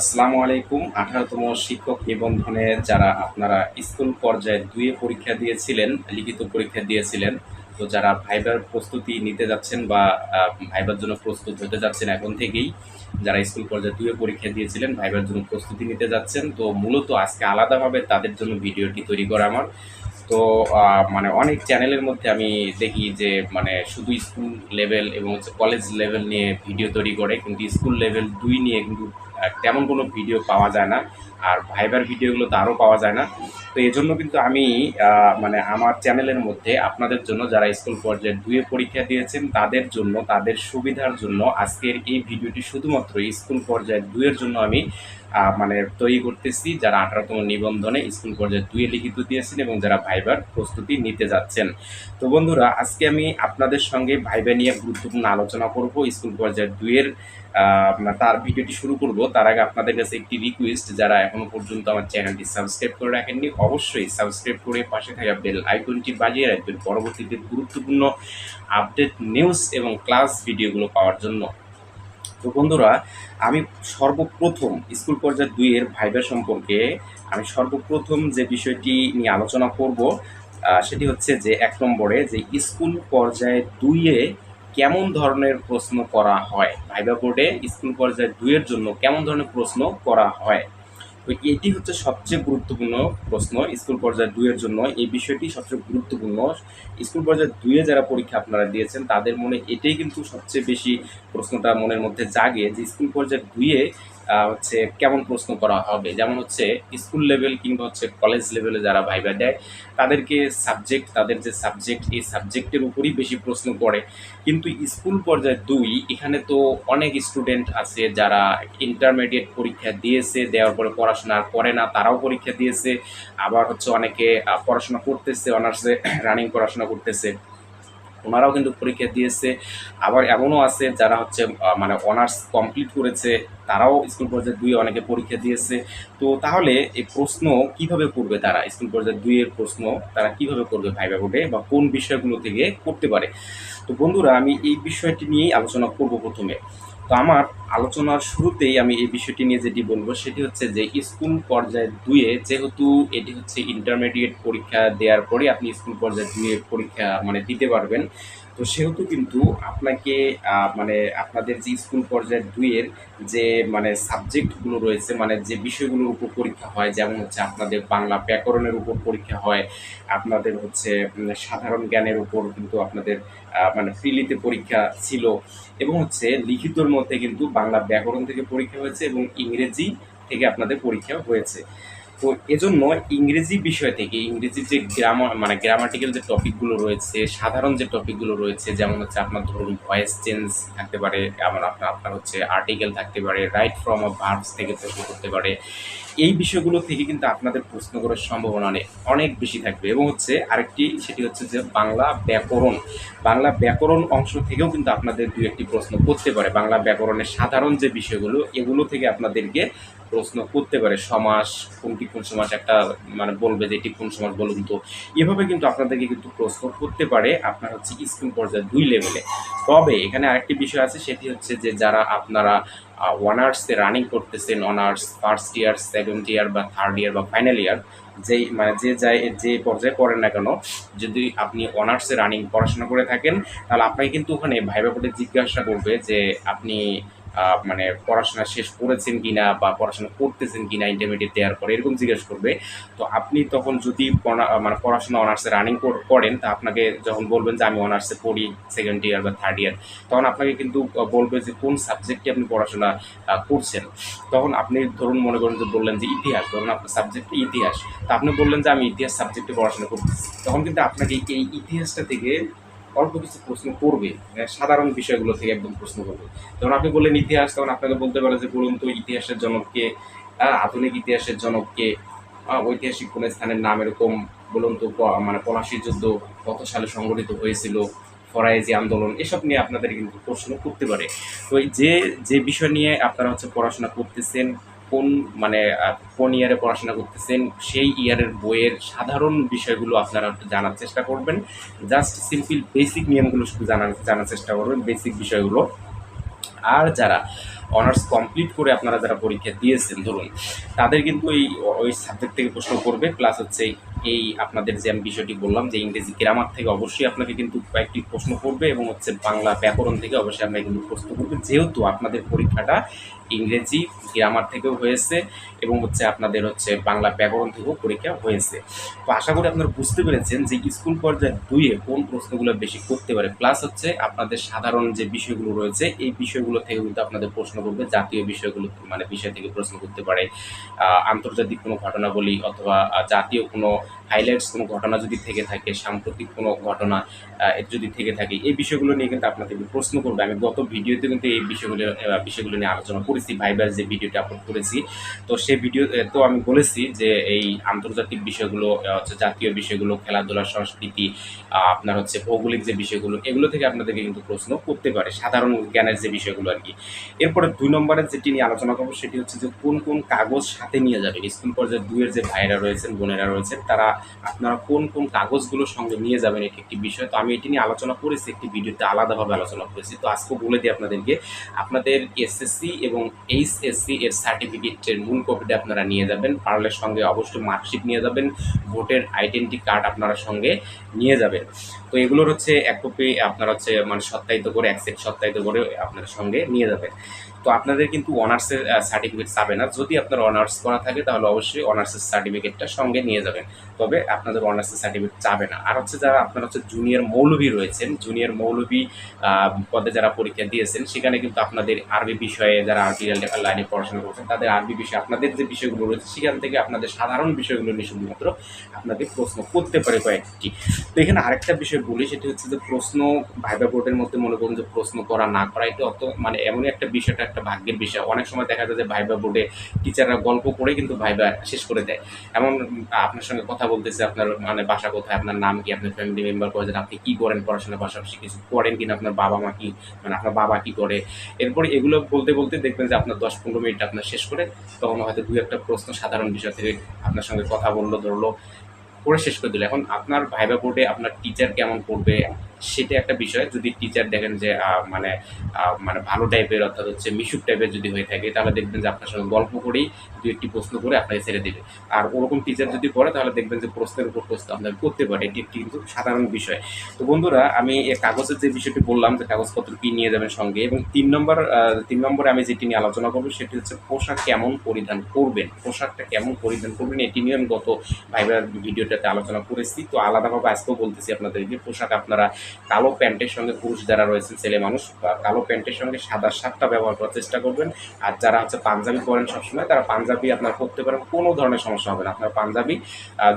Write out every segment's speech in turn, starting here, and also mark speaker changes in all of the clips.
Speaker 1: আসসালামু আলাইকুম। আঠারোতম শিক্ষক নিবন্ধনে যারা আপনারা স্কুল পর্যায়ে দুয়ে পরীক্ষা দিয়েছিলেন, লিখিত পরীক্ষা দিয়েছিলেন, তো যারা ভাইবার প্রস্তুতি নিতে যাচ্ছেন বা ভাইবার জন্য প্রস্তুত হতে যাচ্ছেন এখন থেকেই, যারা স্কুল পর্যায়ে দুয়ে পরীক্ষা দিয়েছিলেন, ভাইবার জন্য প্রস্তুতি নিতে যাচ্ছেন, তো মূলত আজকে আলাদাভাবে তাদের জন্য ভিডিওটি তৈরি করা আমার। তো মানে অনেক চ্যানেলের মধ্যে আমি দেখি যে মানে শুধু স্কুল লেভেল এবং হচ্ছে কলেজ লেভেল নিয়ে ভিডিও তৈরি করে, কিন্তু স্কুল লেভেল দুই নিয়ে কিন্তু তেমন কোনো ভিডিও পাওয়া যায় না। আর ভাইবার ভিডিওগুলো তো আরও পাওয়া যায় না। তো এই জন্য কিন্তু আমি মানে আমার চ্যানেলের মধ্যে আপনাদের জন্য যারা স্কুল পর্যায়ে দুয়ে পরীক্ষা দিয়েছেন, তাদের জন্য, তাদের সুবিধার জন্য আজকের এই ভিডিওটি শুধুমাত্র স্কুল পর্যায়ে দুয়ের জন্য আমি মানে তৈরি করতেছি। যারা আঠারোতম নিবন্ধনে স্কুল পর্যায়ে দুয়ে লিখিত দিয়েছেন এবং যারা ভাইবার প্রস্তুতি নিতে যাচ্ছেন। তো বন্ধুরা, আজকে আমি আপনাদের সঙ্গে ভাইবা নিয়ে গুরুত্বপূর্ণ আলোচনা করব। স্কুল পর্যায়ে দুয়ের তার ভিডিওটি শুরু করব। তার আগে আপনাদের কাছে একটি রিকোয়েস্ট যারা এখনও পর্যন্ত আমার চ্যানেলটি সাবস্ক্রাইব করে রাখেননি, অবশ্যই সাবস্ক্রাইব করে পাশে থাকা বেল আইকনটি বাজিয়ে রাখবেন। পরবর্তীতে গুরুত্বপূর্ণ আপডেট, নিউজ এবং ক্লাস ভিডিওগুলো পাওয়ার জন্য। তো বন্ধুরা, আমি সর্বপ্রথম স্কুল পর্যায়ে দুইয়ের ভাইবা সম্পর্কে আমি সর্বপ্রথম যে বিষয়টি নিয়ে আলোচনা করব সেটি হচ্ছে যে এক নম্বরে যে স্কুল পর্যায়ে দুইয়ে কেমন ধরনের প্রশ্ন করা হয়? ভাইবা বোর্ডে স্কুল পর্যায়ে দুইয়ের জন্য কেমন ধরনের প্রশ্ন করা হয়? তো এটি হচ্ছে সবচেয়ে গুরুত্বপূর্ণ প্রশ্ন স্কুল পর্যায়ে দুইয়ের জন্য। এই বিষয়টি সবচেয়ে গুরুত্বপূর্ণ। স্কুল পর্যায়ে দুইয়ে যারা পরীক্ষা আপনারা দিয়েছেন তাদের মনে এটাই কিন্তু সবচেয়ে বেশি প্রশ্নটা মনের মধ্যে জাগে যে স্কুল পর্যায়ে আহ, হচ্ছে কেমন প্রশ্ন করা হবে? যেমন হচ্ছে স্কুল লেভেল কিংবা হচ্ছে কলেজ লেভেলে যারা ভাইবা দেয়, তাদেরকে সাবজেক্ট তাদের যে সাবজেক্ট এই সাবজেক্টের উপরই বেশি প্রশ্ন করে। কিন্তু স্কুল পর্যায়ে দুই, এখানে তো অনেক স্টুডেন্ট আছে যারা ইন্টারমিডিয়েট পরীক্ষা দিয়েছে, দেওয়ার পরে পড়াশোনা করে না, তারাও পরীক্ষা দিয়েছে। আবার হচ্ছে অনেকে পড়াশোনা করতেছে অনার্সে রানিং পড়াশোনা করতেছে। ওনারাও কিন্তু পরীক্ষা দিয়েছে। আবার এমনও আছে যারা হচ্ছে মানে অনার্স কমপ্লিট করেছে তারাও স্কুল পর্যায়ে দুই অনেকে পরীক্ষা দিয়েছে। তো তাহলে এই প্রশ্ন কীভাবে করবে তারা? স্কুল পর্যায়ে দুইয়ের প্রশ্ন তারা কীভাবে করবে ভাইবা বোর্ডে বা কোন বিষয়গুলো থেকে করতে পারে? তো বন্ধুরা, আমি এই বিষয়টি নিয়েই আলোচনা করব প্রথমে। তো আমার আলোচনার শুরুতেই আমি এই বিষয়টি নিয়ে যেটি বলব, সেটি হচ্ছে যে স্কুল পর্যায়ে দুয়ে যেহেতু এটি হচ্ছে ইন্টারমিডিয়েট পরীক্ষা দেওয়ার পরে আপনি স্কুল পর্যায়ে দুয়ে পরীক্ষা মানে দিতে পারবেন তো সেহেতু কিন্তু আপনাকে মানে আপনাদের যে স্কুল পর্যায়ে দুইয়ের যে মানে সাবজেক্টগুলো রয়েছে মানে যে বিষয়গুলোর উপর পরীক্ষা হয়, যেমন হচ্ছে আপনাদের বাংলা ব্যাকরণের উপর পরীক্ষা হয়, আপনাদের হচ্ছে সাধারণ জ্ঞানের উপর কিন্তু আপনাদের মানে ফ্রিলিতে পরীক্ষা ছিল এবং হচ্ছে লিখিতর মধ্যে কিন্তু বাংলা ব্যাকরণ থেকে পরীক্ষা হয়েছে এবং ইংরেজি থেকে আপনাদের পরীক্ষা হয়েছে। তো এজন্য ইংরেজি বিষয় থেকে, ইংরেজি যে গ্রামার মানে গ্রামাটিক্যাল যে টপিকগুলো রয়েছে, সাধারণ যে টপিকগুলো রয়েছে, যেমন হচ্ছে আপনার ধরুন ভয়েস চেঞ্জ থাকতে পারে আমার আপনার আপনার হচ্ছে আর্টিকেল থাকতে পারে রাইট ফ্রম অফ ভার্বস থেকে প্রশ্ন করতে পারে এই বিষয়গুলো থেকে কিন্তু আপনাদের প্রশ্ন করার সম্ভাবনা অনেক অনেক বেশি থাকবে। এবং হচ্ছে আরেকটি, সেটি হচ্ছে যে বাংলা ব্যাকরণ বাংলা ব্যাকরণ অংশ থেকেও কিন্তু আপনাদের দু একটি প্রশ্ন করতে পারে। বাংলা ব্যাকরণের সাধারণ যে বিষয়গুলো, এগুলো থেকে আপনাদেরকে প্রশ্ন করতে পারে। সমাস কোনটি কোন সমাস একটা মানে বলবে যে এটি কোন সমাস বলুন তো। এভাবে কিন্তু আপনাদেরকে কিন্তু প্রশ্ন করতে পারে আপনার হচ্ছে স্কুল পর্যায়ে দুই লেভেলে তবে এখানে আরেকটি বিষয় আছে, সেটি হচ্ছে যে যারা আপনারা অনার্সে রানিং করতেছেন honours first year second year বা থার্ড ইয়ার বা ফাইনাল ইয়ার যেই মানে যে যাই, যে পর্যায়ে পড়েন না কেন, যদি আপনি অনার্সে রানিং পড়াশোনা করে থাকেন, তাহলে আপনাকে কিন্তু ওখানে ভাইবা পড়ে জিজ্ঞাসা করবে যে আপনি মানে পড়াশোনা শেষ করেছেন কিনা বা পড়াশোনা করতেছেন কিনা ইন্টারমিডিয়েট দেওয়ার পরে এরকম জিজ্ঞেস করবে। তো আপনি তখন যদি মানে পড়াশোনা অনার্সে রানিং করেন, তা আপনাকে যখন বলবেন যে আমি অনার্সে পড়ি সেকেন্ড ইয়ার বা থার্ড ইয়ার তখন আপনাকে কিন্তু বলবে যে কোন সাবজেক্টে আপনি পড়াশোনা করছেন। তখন আপনি ধরুন মনে করেন যে বললেন যে ইতিহাস, ধরুন আপনার সাবজেক্ট ইতিহাস। তা আপনি বললেন যে আমি ইতিহাস সাবজেক্টে পড়াশোনা করতেছি। তখন কিন্তু আপনাকে এই ইতিহাসটা থেকে অল্প কিছু প্রশ্ন করবে মানে সাধারণ বিষয়গুলো থেকে একদম প্রশ্ন করবে। যখন আপনি বললেন ইতিহাস তখন আপনাকে বলতে পারে যে বলুন তো ইতিহাসের জনককে আধুনিক ইতিহাসের জনককে ঐতিহাসিক কোন স্থানের নাম এরকম বলুন তো মানে পলাশির যুদ্ধ কত সালে সংগঠিত হয়েছিল, ফরাইজি আন্দোলন, এসব নিয়ে আপনাদের কিন্তু প্রশ্ন করতে পারে। তো যে যে বিষয় নিয়ে আপনারা হচ্ছে পড়াশোনা করতেছেন কোন মানে কোন ইয়ারে পড়াশোনা করতেছেন, সেই ইয়ারের বইয়ের সাধারণ বিষয়গুলো আপনারা একটু জানার চেষ্টা করবেন। জাস্ট সিম্পল বেসিক নিয়মগুলো শুধু জানার জানার চেষ্টা করবেন বেসিক বিষয়গুলো। আর যারা অনার্স কমপ্লিট করে আপনারা যারা পরীক্ষা দিয়েছেন, ধরুন, তাদের কিন্তু এই, ওই সাবজেক্ট থেকে প্রশ্ন করবে প্লাস হচ্ছে এই আপনাদের যে আমি বিষয়টি বললাম যে ইংরেজি গ্রামার থেকে অবশ্যই আপনাকে কিন্তু কয়েকটি প্রশ্ন করবে এবং হচ্ছে বাংলা ব্যাকরণ থেকে অবশ্যই আপনাকে কিন্তু প্রশ্ন করবে। যেহেতু আপনাদের পরীক্ষাটা ইংরেজি গ্রামার থেকেও হয়েছে এবং হচ্ছে আপনাদের হচ্ছে বাংলা ব্যাকরণ থেকেও পরীক্ষা হয়েছে। তো আশা করি আপনারা বুঝতে পেরেছেন যে স্কুল পর্যায়ে দুইয়ে কোন প্রশ্নগুলো বেশি করতে পারে। প্লাস হচ্ছে আপনাদের সাধারণ যে বিষয়গুলো রয়েছে, এই বিষয়গুলো থেকে কিন্তু আপনাদের প্রশ্ন করবে, জাতীয় বিষয়গুলো মানে বিষয় থেকে প্রশ্ন করতে পারে। আন্তর্জাতিক কোনো ঘটনাবলী অথবা জাতীয় কোনো হাইলাইটস কোনো ঘটনা যদি থেকে থাকে, সাম্প্রতিক কোনো ঘটনা যদি থেকে থাকে, এই বিষয়গুলো নিয়ে কিন্তু আপনাদের প্রশ্ন করবে। আমি গত ভিডিওতে কিন্তু এই বিষয়গুলো বিষয়গুলো নিয়ে আলোচনা করেছি। ভাইবার যে ভিডিওটা আপলোড করেছি, তো সেই ভিডিও তো আমি বলেছি যে এই আন্তর্জাতিক বিষয়গুলো হচ্ছে জাতীয় বিষয়গুলো, খেলাধুলা, সংস্কৃতি আপনার হচ্ছে ভৌগোলিক যে বিষয়গুলো, এগুলো থেকে আপনাদেরকে কিন্তু প্রশ্ন করতে পারে, সাধারণ জ্ঞানের যে বিষয়গুলো আর কি। এরপরে দুই নম্বরের যেটি নিয়ে আলোচনা করব, সেটি হচ্ছে যে কোন কোন কাগজ সাথে নিয়ে যাবেন স্কুল পর্যায়ে দুইয়ের যে ভাইরা রয়েছেন, বোনেরা রয়েছেন, তারা আপনারা কোন কোন কাগজগুলো সঙ্গে নিয়ে যাবেন এটি একটি বিষয়। তো আমি এটি নিয়ে আলোচনা করেছি, একটি ভিডিওতে আলাদাভাবে আলোচনা করেছি। তো আজকে বলে দিই আপনাদেরকে, আপনাদের এসএসসি এবং এইচএসসি এর সার্টিফিকেটের মূল কপিটা আপনারা নিয়ে যাবেন। পার্লের সঙ্গে অবশ্যই মার্কশিট নিয়ে যাবেন। ভোটের আইডেন্টি কার্ড আপনারা সঙ্গে নিয়ে যাবেন। তো এগুলোর হচ্ছে এক কপি আপনারা হচ্ছে মানে সত্যায়িত করে, এক সেট সত্যায়িত করে আপনার সঙ্গে নিয়ে যাবেন। তো আপনাদের কিন্তু অনার্সের সার্টিফিকেট চাবে না যদি আপনার অনার্স করা থাকে, তাহলে অবশ্যই অনার্সের সার্টিফিকেটটা সঙ্গে নিয়ে যাবেন। তবে আপনাদের অনার্সের সার্টিফিকেট চাবে না। আর হচ্ছে যারা, আপনার হচ্ছে জুনিয়র মৌলভী রয়েছেন জুনিয়র মৌলভী পদে যারা পরীক্ষা দিয়েছেন, সেখানে কিন্তু আপনাদের আরবি বিষয়ে যারা আরবি লাইনে পড়াশোনা করছেন, তাদের আরবি বিষয়ে, আপনাদের যে বিষয়গুলো রয়েছে, সেখান থেকে আপনাদের সাধারণ বিষয়গুলো নিয়ে শুধুমাত্র আপনাদের প্রশ্ন করতে পারে কয়েকটি। তো এখানে আরেকটা বিষয় বলি, সেটি হচ্ছে যে প্রশ্ন ভাইবা বোর্ডের মধ্যে মনে করুন যে প্রশ্ন করা না করা এটা অত মানে এমনই একটা বিষয়টা একটা ভাগ্যের বিষয়। অনেক সময় দেখা যায় যে ভাইবা বোর্ডে টিচাররা গল্প করে কিন্তু ভাইবা শেষ করে দেয়। এমন, আপনার সঙ্গে কথা বলতেছে, আপনার মানে বাসা কোথায়, আপনার নাম কি, আপনার ফ্যামিলি মেম্বার করেছেন আপনি কি করেন পড়াশোনার পাশাপাশি, কিছু করেন কিনা, আপনার বাবা মা কি মানে আপনার বাবা কি করে? এরপরে এগুলো বলতে বলতে দেখবেন যে আপনার দশ পনেরো মিনিট আপনার শেষ করে, তখন হয়তো দু একটা প্রশ্ন সাধারণ বিষয় থেকে আপনার সঙ্গে কথা বলল, ধরলো পড়ে শেষ করে দিল। এখন আপনার ভাইবা বোর্ডে আপনার টিচার কেমন পড়বে সেটা একটা বিষয়। যদি টিচার দেখেন যে মানে মানে ভালো টাইপের অর্থাৎ হচ্ছে মিশুক টাইপের যদি হয়ে থাকে, তাহলে দেখবেন যে আপনার সঙ্গে গল্প করেই দু একটি প্রশ্ন করে আপনাকে ছেড়ে দেবে। আর ওরকম টিচার যদি পড়ে, তাহলে দেখবেন যে প্রশ্নের উপর প্রশ্ন আপনাকে করতে পারে। এটি একটি কিন্তু সাধারণ বিষয়। তো বন্ধুরা, আমি এই কাগজের যে বিষয়টি বললাম যে কাগজপত্র কি নিয়ে যাবেন সঙ্গে, এবং তিন নম্বর তিন নম্বরে আমি যেটি নিয়ে আলোচনা করব, সেটি হচ্ছে পোশাক কেমন পরিধান করবেন? পোশাকটা কেমন পরিধান করবেন? এটি নিয়ে আমি গত ভাইবার ভিডিওটাতে আলোচনা করেছি। তো আলাদাভাবে আজকেও বলতেছি আপনাদেরকে, পোশাক আপনারা কালো প্যান্টের সঙ্গে পুরুষ যারা রয়েছেন, ছেলে মানুষ কালো প্যান্টের সঙ্গে সাদা শার্টটা ব্যবহার করার চেষ্টা করবেন। আর যারা হচ্ছে পাঞ্জাবি পরেন সবসময়, তারা পাঞ্জাবি আপনারা করতে পারেন, কোনো ধরনের সমস্যা হবে না। আপনার পাঞ্জাবি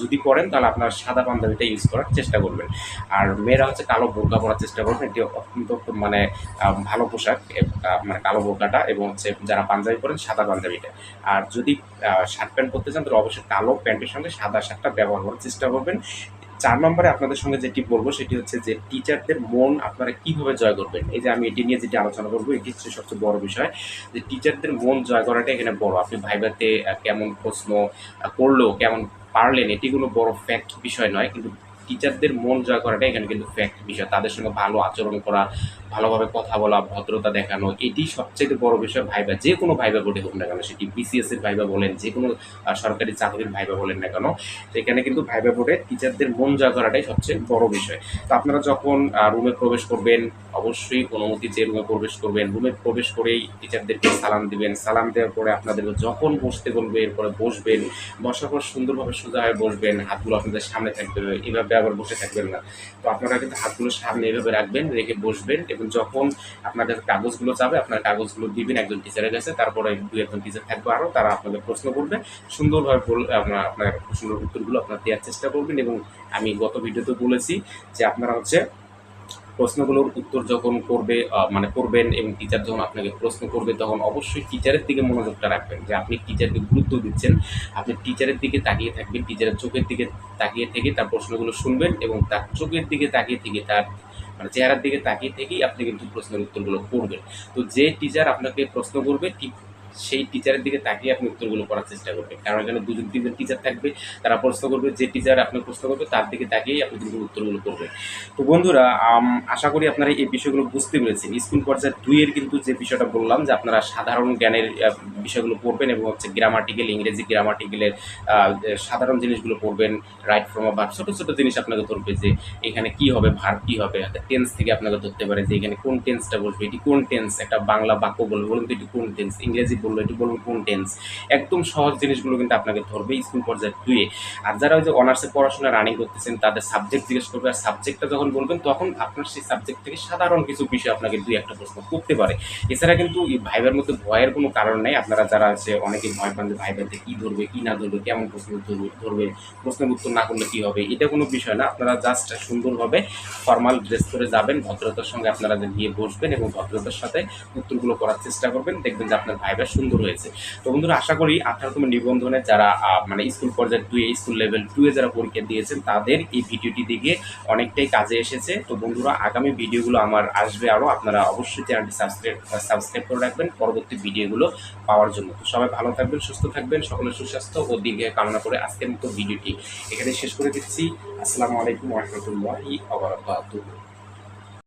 Speaker 1: যদি পরেন, তাহলে আপনার সাদা পাঞ্জাবিটা ইউজ করার চেষ্টা করবেন। আর মেয়েরা হচ্ছে কালো বোরকা পরার চেষ্টা করবেন, এটি অত্যন্ত মানে ভালো পোশাক মানে কালো বোরকাটা এবং হচ্ছে যারা পাঞ্জাবি পরেন, সাদা পাঞ্জাবিটা। আর যদি শার্ট প্যান্ট পরতে চান, তাহলে অবশ্যই কালো প্যান্টের সঙ্গে সাদা শার্টটা ব্যবহার করার চেষ্টা করবেন। চার নম্বরে আপনাদের সঙ্গে যেটি বলব, সেটি হচ্ছে যে টিচারদের মন আপনারা কীভাবে জয় করবেন। এই যে আমি এটি নিয়ে যেটি আলোচনা করব, এটি হচ্ছে সবচেয়ে বড় বিষয় যে টিচারদের মন জয় করাটা এখানে বড়। আপনি ভাইবাতে কেমন প্রশ্ন করল কেমন পারলেন এটি কোনো বড় ফ্যাক্ট বিষয় নয়, কিন্তু টিচারদের মন জয় করাটা এখানে কিন্তু ফ্যাক্ট বিষয়। তাদের সঙ্গে ভালো আচরণ করা ভালোভাবে কথা বলা, ভদ্রতা দেখানো, এটি সবচেয়ে বড় বিষয়। ভাইবা যে কোনো ভাইবা বোর্ডে হোক না কেন, সেটি বিসিএস এর ভাইবা বলেন, যে কোনো সরকারি চাকরির ভাইবা বলেন না কেন, সেখানে কিন্তু ভাইবা বোর্ডে টিচারদের মন জয় করাটাই সবচেয়ে বড় বিষয়। তো আপনারা যখন রুমে প্রবেশ করবেন, অবশ্যই অনুমতি যে রুমে প্রবেশ করবেন রুমে প্রবেশ করেই টিচারদেরকে সালাম দিবেন। সালাম দেওয়ার পরে আপনাদের যখন বসতে বলবে, এরপরে বসবেন, বসার পর সুন্দরভাবে সোজা হয়ে বসবেন, হাতগুলো আপনাদের সামনে থাকবে, এভাবে আবার বসে থাকবেন না। তো আপনারা কিন্তু হাতগুলো সামনে এভাবে রাখবেন, রেখে বসবেন এবং যখন আপনাদের কাগজগুলো যাবে, আপনার কাগজগুলো দিবেন, একজন টিচারের কাছে, তারপরে দু একজন টিচার থাকবে আরও তারা আপনাদের প্রশ্ন করবে, সুন্দরভাবে আপনার আপনার উত্তরগুলো আপনার দেওয়ার চেষ্টা করবেন এবং আমি গত ভিডিওতে বলেছি যে আপনারা হচ্ছে প্রশ্নগুলোর উত্তর যখন করবে মানে করবেন এবং টিচার যখন আপনাকে প্রশ্ন করবে, তখন অবশ্যই টিচারের দিকে মনোযোগটা রাখবেন যে আপনি টিচারকে গুরুত্ব দিচ্ছেন। আপনি টিচারের দিকে তাকিয়ে থাকবেন টিচারের চোখের দিকে তাকিয়ে থেকে তার প্রশ্নগুলো শুনবেন এবং তার চোখের দিকে তাকিয়ে থেকে তার মানে চেহারার দিকে তাকিয়ে থেকেই আপনি কিন্তু প্রশ্নের উত্তরগুলো করবেন তো যে টিচার আপনাকে প্রশ্ন করবে, ঠিক সেই টিচারের দিকে তাকিয়ে আপনি উত্তরগুলো করার চেষ্টা করবেন। কারণ এখানে দুজন, তিনজন টিচার থাকবে, তারা প্রশ্ন করবে, যে টিচার আপনি প্রশ্ন করবে, তার দিকে তাকিয়েই আপনি কিন্তু উত্তরগুলো করবেন তো বন্ধুরা আশা করি আপনারা এই বিষয়গুলো বুঝতে পেরেছেন। স্কুল পর্যায়ে দুইয়ের কিন্তু যে বিষয়টা বললাম, যে আপনারা সাধারণ জ্ঞানের বিষয়গুলো পড়বেন এবং হচ্ছে গ্রামাটিক্যাল ইংরেজি গ্রামাটিক্যালের সাধারণ জিনিসগুলো পড়বেন রাইট ফ্রম বা ছোটো ছোটো জিনিস আপনাকে ধরবে যে এখানে কি হবে ভার কী হবে টেন্স থেকে আপনাকে ধরতে পারে যে এখানে কোন টেন্সটা বলবে এটি কোন টেন্স একটা বাংলা বাক্য বলবে, বলুন তো এটি কোন টেন্স ইংরেজি বলল, এটি বলুন কোন টেন্স একদম সহজ জিনিসগুলো কিন্তু আপনাকে ধরবে স্কুল পর্যায়ে দুয়ে আর যারা ওই যে অনার্সে পড়াশোনা রানিং করতেছেন, তাদের সাবজেক্ট জিজ্ঞেস করবে, আর সাবজেক্টটা যখন বলবেন, তখন আপনার সেই সাবজেক্ট থেকে সাধারণ কিছু বিষয় আপনাকে দুই একটা প্রশ্ন করতে পারে। এছাড়া কিন্তু ভাইবার মধ্যে ভয়ের কোনো কারণ নেই। আপনারা যারা আছে অনেকে ভয় পান যে ভাইবাতে কী ধরবে, কী না ধরবে, কেমন প্রশ্ন ধরবে, প্রশ্নের উত্তর না করলে কী হবে, এটা কোনো বিষয় না। আপনারা জাস্ট সুন্দরভাবে ফর্মাল ড্রেস করে যাবেন, ভদ্রতার সঙ্গে আপনারা গিয়ে বসবেন এবং ভদ্রতার সাথে উত্তরগুলো করার চেষ্টা করবেন। দেখবেন যে আপনার ভাইবার সুন্দর হয়েছে তো বন্ধুরা, আশা করি আঠারোতম নিবন্ধনে যারা মানে স্কুল পর্যায়ে দুই স্কুল লেভেল টু এ যারা পরীক্ষা দিয়েছেন, তাদের এই ভিডিওটি দেখে অনেকটাই কাজে এসেছে। তো বন্ধুরা, আগামী ভিডিওগুলো আমার আসবে আরও। আপনারা অবশ্যই চ্যানেলটি সাবস্ক্রাইব সাবস্ক্রাইব করে রাখবেন পরবর্তী ভিডিওগুলো পাওয়ার জন্য। তো সবাই ভালো থাকবেন, সুস্থ থাকবেন সকলের সুস্বাস্থ্য ও দীর্ঘ কামনা করে আজকের মতো ভিডিওটি এখানে শেষ করে দিচ্ছি। আসসালামু আলাইকুম রহমতুল্লাহি আবরাকাতুহু